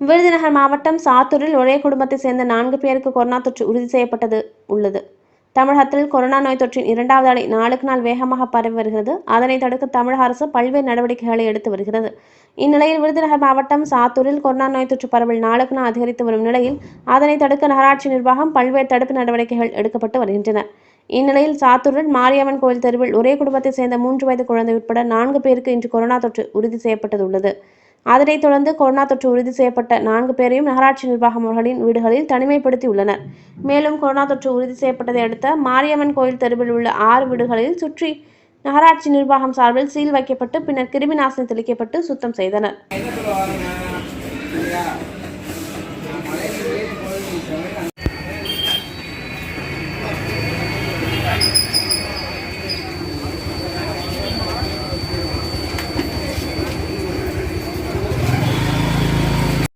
விருதுநகர் மாவட்டம் சாத்தூரில் ஒரே குடும்பத்தைச் சேர்ந்த நான்கு பேருக்கு கொரோனா தொற்று உறுதி செய்யப்பட்டது உள்ளது. தமிழகத்தில் கொரோனா நோய் தொற்றின் இரண்டாவது அலை நாளுக்கு நாள் வேகமாக பரவி வருகிறது. அதனை தடுக்க தமிழக அரசு பல்வேறு நடவடிக்கைகளை எடுத்து வருகிறது. இந்நிலையில் விருதுநகர் மாவட்டம் சாத்தூரில் கொரோனா நோய் தொற்று பரவல் நாளுக்கு நாள் அதிகரித்து வரும் நிலையில் அதனை தடுக்க நகராட்சி நிர்வாகம் பல்வேறு தடுப்பு நடவடிக்கைகள் எடுக்கப்பட்டு வருகின்றன. இந்நிலையில் சாத்தூரில் மாரியம்மன் கோயில் தெருவில் ஒரே குடும்பத்தைச் சேர்ந்த மூன்று வயது குழந்தை உட்பட நான்கு பேருக்கு இன்று கொரோனா தொற்று உறுதி செய்யப்பட்டுள்ளது அதனைத் தொடர்ந்து கொரோனா தொற்று உறுதி செய்யப்பட்ட நான்கு பேரையும் நகராட்சி நிர்வாகம் அவர்களின் வீடுகளில் தனிமைப்படுத்தி உள்ளனர் மேலும் கொரோனா தொற்று உறுதி செய்யப்பட்டதை அடுத்த மாரியம்மன் கோயில் தெருவில் உள்ள ஆறு வீடுகளில் சுற்றி நகராட்சி நிர்வாகம் சார்பில் சீல் வைக்கப்பட்டு பின்னர் கிருமி நாசினி தெளிக்கப்பட்டு சுத்தம் செய்தனர்.